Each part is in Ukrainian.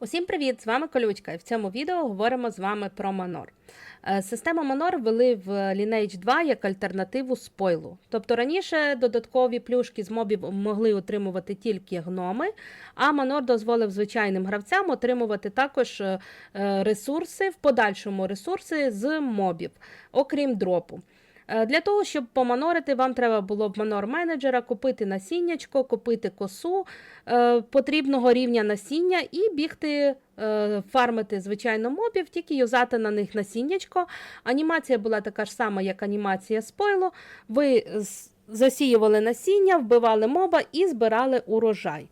Усім привіт! З вами Колючка, і в цьому відео говоримо з вами про Манор. Е, Систему Манор ввели в Lineage 2 як альтернативу спойлу. Тобто раніше додаткові плюшки з мобів могли отримувати тільки гноми, а Манор дозволив звичайним гравцям отримувати також е, е, ресурси, в подальшому ресурси з мобів, окрім дропу. Е, Для того, щоб поманорити, вам треба було б манор менеджера, купити насіннячко, купити косу е, потрібного рівня насіння і бігти. е, Фармити звичайно мобів, тільки юзати на них насіннячко. Анімація була така ж сама, як анімація спойлу. Ви засіювали насіння, вбивали моба і збирали урожай.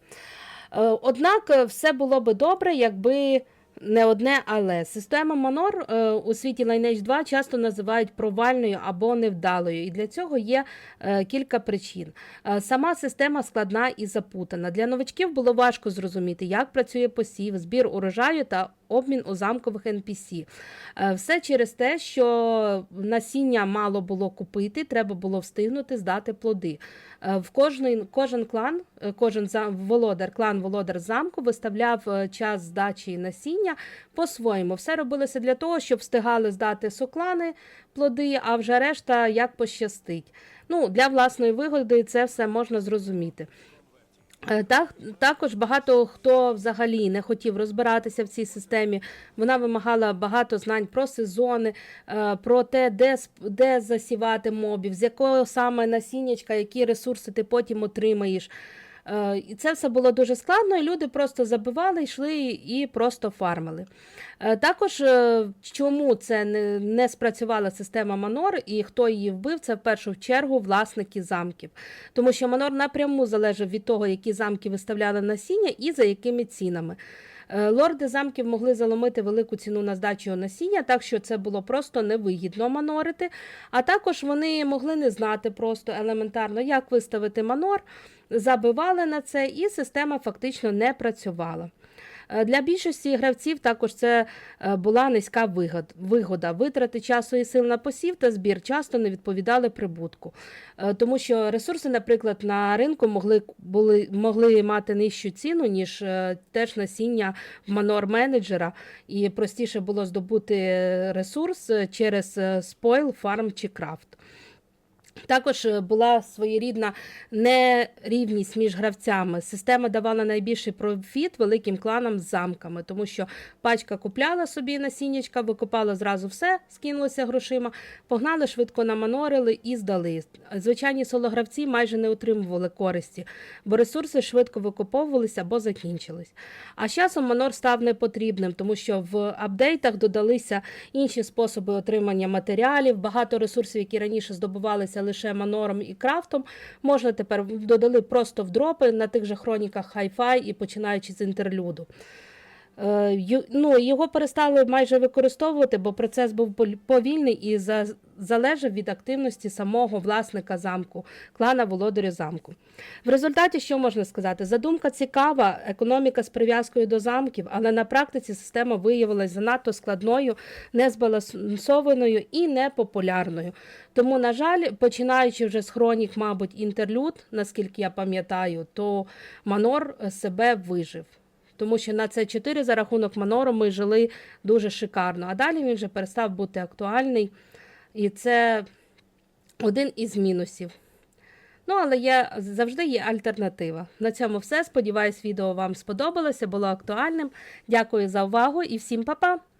Однак все було би добре, якби не одне але. Система Манор е, у світі Lineage 2 часто називають провальною або невдалою, і для цього є е, кілька причин. Е, Сама система складна і запутана. Для новачків було важко зрозуміти, як працює посів, збір урожаю та обмін у замкових NPC. Е, Все через те, що насіння мало було купити, треба було встигнути здати плоди. Е, В кожний, кожен клан, е, кожен зам, володар, клан володар замку виставляв час здачі насіння по-своєму. Все робилося для того, щоб встигали здати соклани плоди, а вже решта як пощастить. Ну, для власної вигоди це все можна зрозуміти. Е, Так, також багато хто взагалі не хотів розбиратися в цій системі. Вона вимагала багато знань про сезони, е, про те, де, де засівати мобів, з якого саме насіннячка, які ресурси ти потім отримаєш. Е, І це все було дуже складно, і люди просто забивали, йшли і просто фармили. Е, Також е, чому це не, спрацювала система Манор і хто її вбив, це в першу чергу власники замків. Тому що Манор напряму залежав від того, які замки виставляли насіння і за якими цінами. Е, Лорди замків могли заломити велику ціну на здачу насіння, так що це було просто невигідно манорити. А також вони могли не знати просто елементарно, як виставити манор, забивали на це, і система фактично не працювала. Е, Для більшості гравців також це е, була низька вигод- вигода. Витрати часу і сил на посів та збір часто не відповідали прибутку. Е, Тому що ресурси, наприклад, на ринку могли, були, могли мати нижчу ціну, ніж теж насіння манор менеджера, і простіше було здобути ресурс через спойл, фарм чи крафт. Також е, була своєрідна нерівність між гравцями. Система давала найбільший профіт великим кланам з замками, тому що пачка купляла собі насіннячка, викопала зразу все, скинулося грошима, погнали, швидко наманорили і здали. Звичайні сологравці майже не отримували користі, бо ресурси швидко викуповувалися або закінчились. А з часом манор став непотрібним, тому що в апдейтах додалися інші способи отримання матеріалів, багато ресурсів, які раніше здобувалися лише манором і крафтом, можна тепер додали просто в дропи на тих же хроніках хай-фай і починаючи з інтерлюду. Е, Ну, його перестали майже використовувати, бо процес був повільний і за, залежав від активності самого власника замку, клана володаря замку. В результаті, що можна сказати? Задумка цікава, економіка з прив'язкою до замків, але на практиці система виявилася занадто складною, незбалансованою і непопулярною. Тому, на жаль, починаючи вже з хронік, мабуть, інтерлюд, наскільки я пам'ятаю, то Манор себе вижив. Тому що на це 4 за рахунок Манору ми жили дуже шикарно. А далі він вже перестав бути актуальний. І це один із мінусів. Ну, але є, завжди є альтернатива. На цьому все. Сподіваюсь, відео вам сподобалося, було актуальним. Дякую за увагу і всім па-па!